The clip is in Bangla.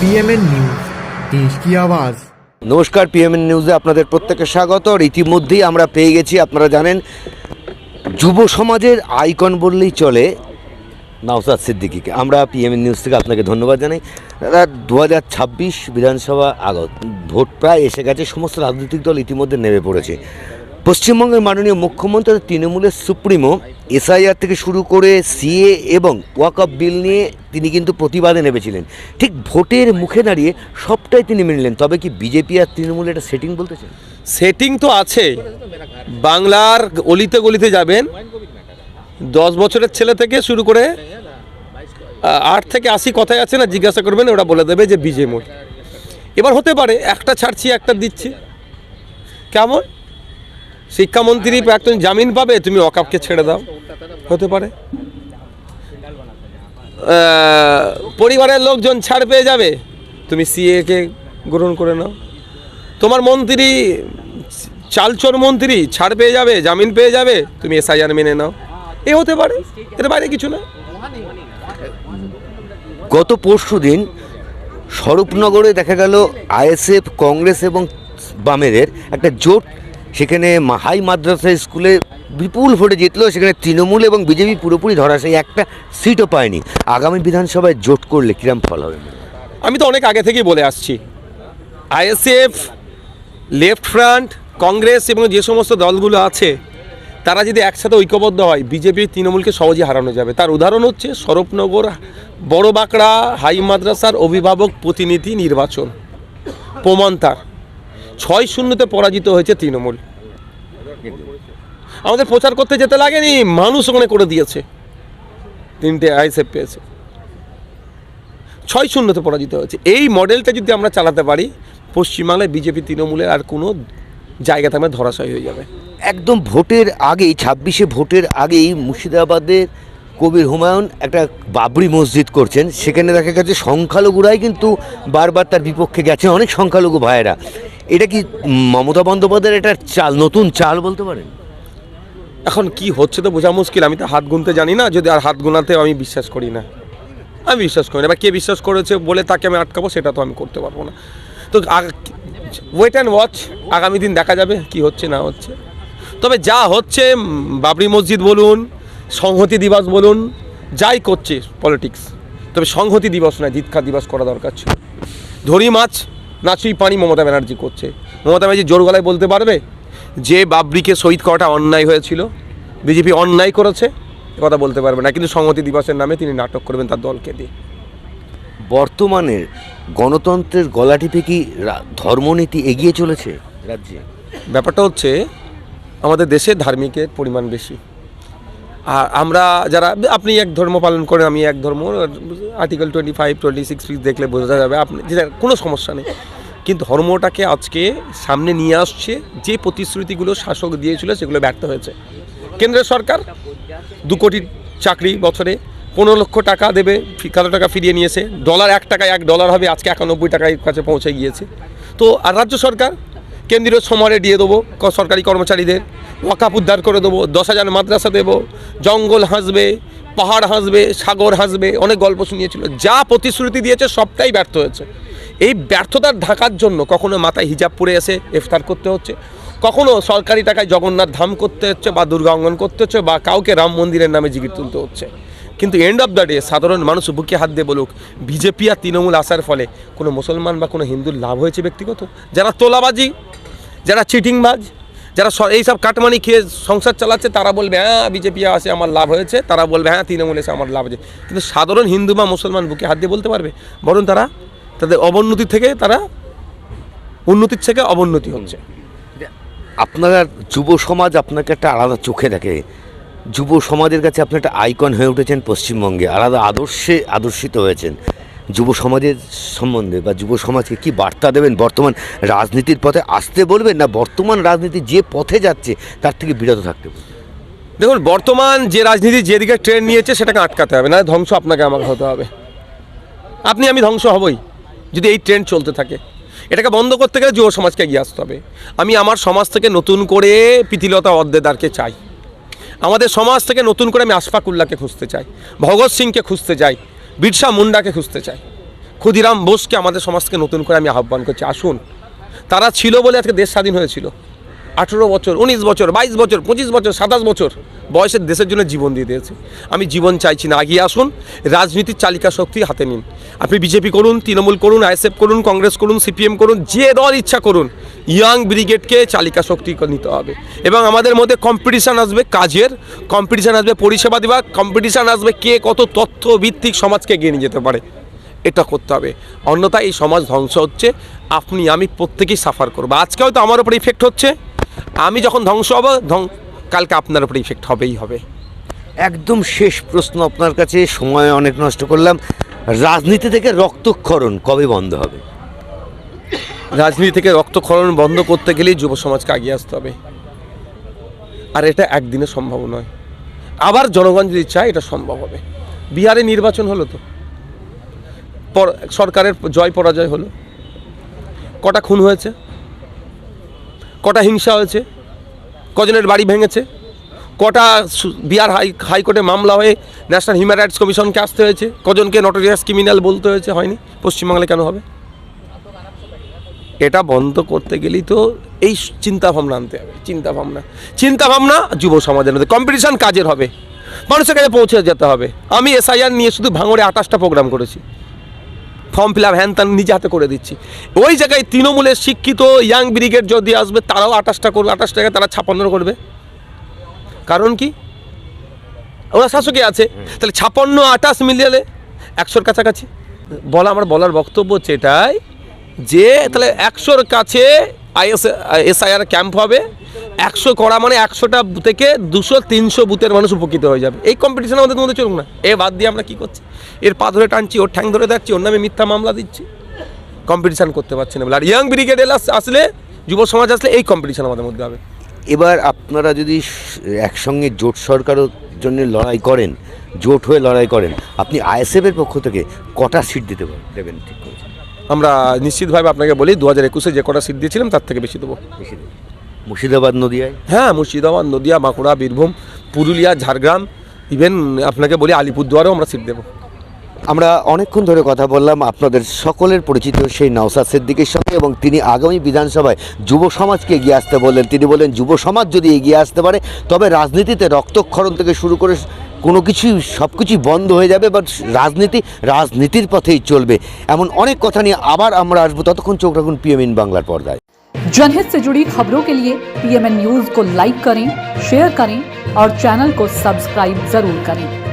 পিএমএন নিউজ দেশ কি আওয়াজ? নমস্কার পিএমএন নিউজে আপনাদের প্রত্যেককে স্বাগত। আর ইতিমধ্যেই আমরা পেয়ে গেছি, আপনারা জানেন, যুব সমাজের আইকন বললেই চলে নওসাদ সিদ্দিকিকে। আমরা পিএমএন নিউজ থেকে আপনাকে ধন্যবাদ জানাই। দাদা দু হাজার ছাব্বিশ বিধানসভা আগত, ভোট প্রায় এসে গেছে, সমস্ত রাজনৈতিক দল ইতিমধ্যে নেমে পড়েছে। পশ্চিমবঙ্গের মাননীয় মুখ্যমন্ত্রী তৃণমূলের সুপ্রিমো এসআইআর থেকে শুরু করে সিএ এবং ওয়াকআপ বিল নিয়ে তিনি কিন্তু প্রতিবাদে নেমেছিলেন। ঠিক ভোটের মুখে দাঁড়িয়ে সবটাই তিনি মেনে নিলেন। তবে কি বিজেপি আর তৃণমূলের একটা সেটিং বলতেছেন সেটিং তো আছে। বাংলার অলিতে গলিতে যাবেন। দশ বছরের ছেলে থেকে শুরু করে আট থেকে আশি কথায় আছে না, জিজ্ঞাসা করবেন, ওরা বলে দেবে যে বিজে মোড়। এবার হতে পারে, একটা ছাড়ছি, একটা দিচ্ছি। কেমন? শিক্ষামন্ত্রী একজন জামিন পাবে, তুমি অকাপকে ছেড়ে দাও। হতে পারে। পরিবারের লোকজন ছাড় পেয়ে যাবে। তুমি সিএকে গ্রহণ করে নাও। তোমার মন্ত্রী, চালচোর মন্ত্রী ছাড় পেয়ে যাবে, জামিন পেয়ে যাবে, তুমি এসআইআর মেনে নাও। এ হতে পারে, এর বাইরে কিছু না। গত পরশু দিন স্বরূপনগরে দেখা গেল আইএসএফ, কংগ্রেস এবং বামেদের একটা জোট সেখানে হাই মাদ্রাসা স্কুলে বিপুল ভোটে জিতলো, সেখানে তৃণমূল এবং বিজেপি পুরোপুরি ধরা, সেই একটা সিটও পায়নি। আগামী বিধানসভায় জোট করলে কিরম ফল হবে? আমি তো অনেক আগে থেকেই বলে আসছি। আইএসএফ, লেফট ফ্রন্ট, কংগ্রেস এবং যে সমস্ত দলগুলো আছে, তারা যদি একসাথে ঐক্যবদ্ধ হয়, বিজেপি তৃণমূলকে সহজেই হারানো যাবে। তার উদাহরণ হচ্ছে স্বরূপনগর বড় বাঁকড়া হাই মাদ্রাসার অভিভাবক প্রতিনিধি নির্বাচন, প্রমাণ তার। ছয় শূন্যতে পরাজিত হয়েছে তৃণমূল। আমাদের প্রচার করতে যেতে লাগেনি, মানুষ ওখানে করে দিয়েছে। তিনটে আইএসএফ পেয়েছে। ছয় শূন্যতে পরাজিত হয়েছে। এই মডেলটা যদি আমরা চালাতে পারি, পশ্চিমবাংলায় বিজেপি তৃণমূলের আর কোনো জায়গা থাকবে ধরাশয় হয়ে যাবে। একদম ভোটের আগেই, ছাব্বিশে ভোটের আগেই মুর্শিদাবাদের কবির হুমায়ুন একটা বাবরি মসজিদ করছেন। সেখানে দেখা গেছে সংখ্যালঘুরাই কিন্তু বারবার তার বিপক্ষে গেছে। অনেক সংখ্যালঘু ভাইয়েরা। এটা কি মমতা বন্দ্যোপাধ্যায়ের এটা চাল, নতুন চাল বলতে পারেন? এখন কি হচ্ছে তো বোঝা মুশকিল, আমি তো হাত গুনতে জানি না, যদি আর হাত গোনাতেও আমি বিশ্বাস করি না। আমি বিশ্বাস করি না বা কে বিশ্বাস করেছে বলে তাকে আমি আটকাবো, সেটা তো আমি করতে পারব না। তো ওয়েট অ্যান্ড ওয়াচ আগামী দিন দেখা যাবে কি হচ্ছে, না হচ্ছে। তবে যা হচ্ছে বাবরি মসজিদ বলুন, সংহতি দিবস বলুন, যাই করছে পলিটিক্স তবে সংহতি দিবস নয় জিৎখা দিবস করা দরকার ছিল। ধরি মাছ নাচুই পানি মমতা ব্যানার্জি করছে। মমতা ব্যানার্জি জোর গলায় বলতে পারবে যে বাবরিকে শহীদ করাটা অন্যায় হয়েছিল। বিজেপি অন্যায় করেছে এ কথা বলতে পারবে না। কিন্তু সংহতি দিবসের নামে তিনি নাটক করবেন তার দলকে দিয়ে। বর্তমানের গণতন্ত্রের গলা টিপে কি ধর্মনীতি এগিয়ে চলেছে রাজ্যে? ব্যাপারটা হচ্ছে আমাদের দেশে ধার্মিকের পরিমাণ বেশি। আর আমরা যারা আপনি এক ধর্ম পালন করেন আমি এক ধর্ম article twenty five twenty six দেখলে বোঝা যাবে আপনি যেটা কোনো সমস্যা নেই। কিন্তু ধর্মটাকে আজকে সামনে নিয়ে আসছে, যে প্রতিশ্রুতিগুলো শাসক দিয়েছিল সেগুলো ব্যর্থ হয়েছে। কেন্দ্রের সরকার দু কোটি চাকরি বছরে পনেরো লক্ষ টাকা দেবে কত টাকা ফিরিয়ে নিয়েছে? ডলার এক টাকায় এক ডলার হবে, আজকে একানব্বই টাকায় কাছে পৌঁছে গিয়েছে। তো আর রাজ্য সরকার কেন্দ্রীয় সমরে দিয়ে দেবো সরকারি কর্মচারীদের ওয়াকাপ উদ্ধার করে দেবো, দশ হাজার মাদ্রাসা দেবো, জঙ্গল হাসবে, পাহাড় হাসবে, সাগর হাসবে, অনেক গল্প শুনিয়েছিল। যা প্রতিশ্রুতি দিয়েছে সবটাই ব্যর্থ হয়েছে। এই ব্যর্থতার ঢাকার জন্য কখনো মাথায় হিজাব পরে এসে ইফতার করতে হচ্ছে? কখনো সরকারি টাকায় জগন্নাথ ধাম করতে হচ্ছে বা দুর্গা অঙ্গন করতে হচ্ছে বা কাউকে রাম মন্দিরের নামে জিগির তুলতে হচ্ছে? কিন্তু এন্ড অফ দ্য ডে সাধারণ মানুষ বুকে হাত দিয়ে বলুক, বিজেপি আর তৃণমূল আসার ফলে কোনো মুসলমান বা কোনো হিন্দুর লাভ হয়েছে ব্যক্তিগত? যারা তোলাবাজি, যারা চিটিংবাজ, যারা এইসব কাটমানি খেয়ে সংসার চালাচ্ছে, তারা বলবে হ্যাঁ বিজেপি আসে আমার লাভ হয়েছে। তারা বলবে হ্যাঁ তৃণমূল এসে আমার লাভ হয়েছে। কিন্তু সাধারণ হিন্দু বা মুসলমান বুকে হাত দিয়ে বলতে পারবে? বরং তারা তাদের অবনতি থেকে তারা উন্নতির থেকে অবনতি হচ্ছে। আপনারা যুব সমাজ আপনাকে একটা আলাদা চোখে দেখে। যুব সমাজের কাছে আপনি একটা আইকন হয়ে উঠেছেন পশ্চিমবঙ্গে আলাদা আদর্শে আদর্শিত হয়েছেন। যুব সমাজের সম্বন্ধে বা যুব সমাজকে কি বার্তা দেবেন? বর্তমান রাজনীতির পথে আসতে বলবেন না বর্তমান রাজনীতি যে পথে যাচ্ছে তার থেকে বিরত থাকতে বলবেন? দেখুন বর্তমান যে রাজনীতি যেদিকে ট্রেন নিয়েছে সেটাকে আটকাতে হবে না ধ্বংস আপনাকে আমাকে হতে হবে। আপনি আমি ধ্বংস হবই। যদি এই ট্রেন্ড চলতে থাকে। এটাকে বন্ধ করতে গেলে যুব সমাজকে এগিয়ে আসতে হবে। আমি আমার সমাজ থেকে নতুন করে প্রীতিলতা অদ্দেদারকে চাই। আমাদের সমাজ থেকে নতুন করে আমি আশফাকুল্লাহকে খুঁজতে চাই, ভগৎ সিংকে খুঁজতে চাই, বিরসা মুন্ডাকে খুঁজতে চাই। ক্ষুদিরাম বোসকে আমাদের সমাজকে নতুন করে আমি আহ্বান করছি। আসুন, তারা ছিল বলে আজকে দেশ স্বাধীন হয়েছিল। আঠেরো বছর, উনিশ বছর, বাইশ বছর, পঁচিশ বছর, সাতাশ বছর বয়সের দেশের জন্য জীবন দিয়ে দিয়েছে। আমি জীবন চাইছি না, আগিয়ে আসুন, রাজনীতির চালিকা শক্তি হাতে নিন। আপনি বিজেপি করুন, তৃণমূল করুন, আইএসএফ করুন, কংগ্রেস করুন, সিপিএম করুন, যে দল ইচ্ছা করুন, ইয়াং ব্রিগেডকে চালিকা শক্তি নিতে হবে। এবং আমাদের মধ্যে কম্পিটিশান আসবে কাজের কম্পিটিশান আসবে পরিষেবা দেওয়া কম্পিটিশান আসবে কে কত তথ্য ভিত্তিক সমাজকে এগিয়ে নিয়ে যেতে পারে। এটা করতে হবে। অন্যথায় এই সমাজ ধ্বংস হচ্ছে। আপনি, আমি প্রত্যেকেই সাফার করব। আজকে হয়তো আমার উপর ইফেক্ট হচ্ছে। আমি যখন ধ্বংস হব কালকে আপনার উপর ইফেক্ট হবেই হবে। একদম শেষ প্রশ্ন আপনার কাছে সময় অনেক নষ্ট করলাম। রাজনীতি থেকে রক্তক্ষরণ কবে বন্ধ হবে? রাজনীতি থেকে রক্তক্ষরণ বন্ধ করতে গেলেই যুব সমাজকে আগিয়ে আসতে হবে। আর এটা একদিনে সম্ভব নয়। আবার জনগণ যদি চায় এটা সম্ভব হবে। বিহারে নির্বাচন হলো তো। পর- সরকারের জয় পরাজয় হলো। কটা খুন হয়েছে? কটা হিংসা হয়েছে? কজনের বাড়ি ভেঙেছে? কটা বিহার হাই হাইকোর্টে মামলা হয়ে ন্যাশনাল হিউম্যান রাইটস কমিশনকে আসতে হয়েছে? কজনকে নটোরিয়াস ক্রিমিনাল বলতে হয়েছে? হয়নি? পশ্চিমবাংলায় কেন হবে? এটা বন্ধ করতে গেলেই তো এই চিন্তা ভাবনা আনতে হবে। চিন্তা ভাবনা চিন্তা ভাবনা যুব সমাজের মধ্যে। কম্পিটিশান কাজের হবে। মানুষের কাছে পৌঁছে যেতে হবে। আমি এসআইআর নিয়ে শুধু ভাঙড়ে আঠাশটা প্রোগ্রাম করেছি। ফর্ম ফিল আপ হ্যান তান নিজে হাতে করে দিচ্ছি। ওই জায়গায় তৃণমূলের শিক্ষিত ইয়াং ব্রিগেড যদি আসবে, তারাও আঠাশটা করবে, আঠাশ টাকা তারা ছাপান্ন করবে। কারণ কি? ওরা শাসকে আছে। তাহলে ছাপান্ন, আঠাশ মিলিয়ে একশোর কাছাকাছি। বলা, আমার বলার বক্তব্য হচ্ছে এটাই যে, তাহলে একশোর কাছে আইএস, এসআইআর ক্যাম্প হবে। একশো করা মানে একশোটা থেকে দুশো, তিনশো বুথের মানুষ উপকৃত হয়ে যাবে। এই কম্পিটিশন আমাদের মধ্যে চলুক না। এ বাদ দিয়ে আমরা কী করছি? এর পা ধরে টানছি, ওর ঠ্যাং ধরে যাচ্ছি ওর নামে মিথ্যা মামলা দিচ্ছি। কম্পিটিশান করতে পারছি না বলে। আর ইয়াং ব্রিগেড এলাস আসলে, যুব সমাজ আসলে এই কম্পিটিশন আমাদের মধ্যে হবে। এবার আপনারা যদি একসঙ্গে জোট সরকারের জন্য লড়াই করেন, জোট হয়ে লড়াই করেন, আপনি আইএসএফের পক্ষ থেকে কটা সিট দিতে দেবেন ঠিক করেছেন? আমরা নিশ্চিতভাবে আপনাকে বলি দু হাজার একুশে যে কটা সিট দিয়েছিলাম তার থেকে বেশি দেবো। বেশি দেবেন। মুর্শিদাবাদ নদিয়ায়? হ্যাঁ মুর্শিদাবাদ নদিয়া বাঁকুড়া বীরভূম পুরুলিয়া ঝাড়গ্রাম ইভেন আপনাকে বলি আলিপুরদুয়ারেও আমরা সিট দেবো। আমরা অনেকক্ষণ ধরে কথা বললাম আপনাদের সকলের পরিচিত সেই নওসাদ সিদ্দিকের সঙ্গে এবং তিনি আগামী বিধানসভায় যুব সমাজকে এগিয়ে আসতে বললেন। তিনি বললেন যুব সমাজ যদি এগিয়ে আসতে পারে তবে রাজনীতিতে রক্তক্ষরণ থেকে শুরু করে কোনো কিছুই সব কিছুই বন্ধ হয়ে যাবে বাট রাজনীতি রাজনীতির পথেই চলবে এমন অনেক কথা নিয়ে আবার আমরা আসবো ততক্ষণ চোখ রাখুন পিএমইন বাংলার পর্দায় जनहित से जुड़ी खबरों के लिए पीएमएन न्यूज को लाइक करें शेयर करें और चैनल को सब्सक्राइब जरूर करें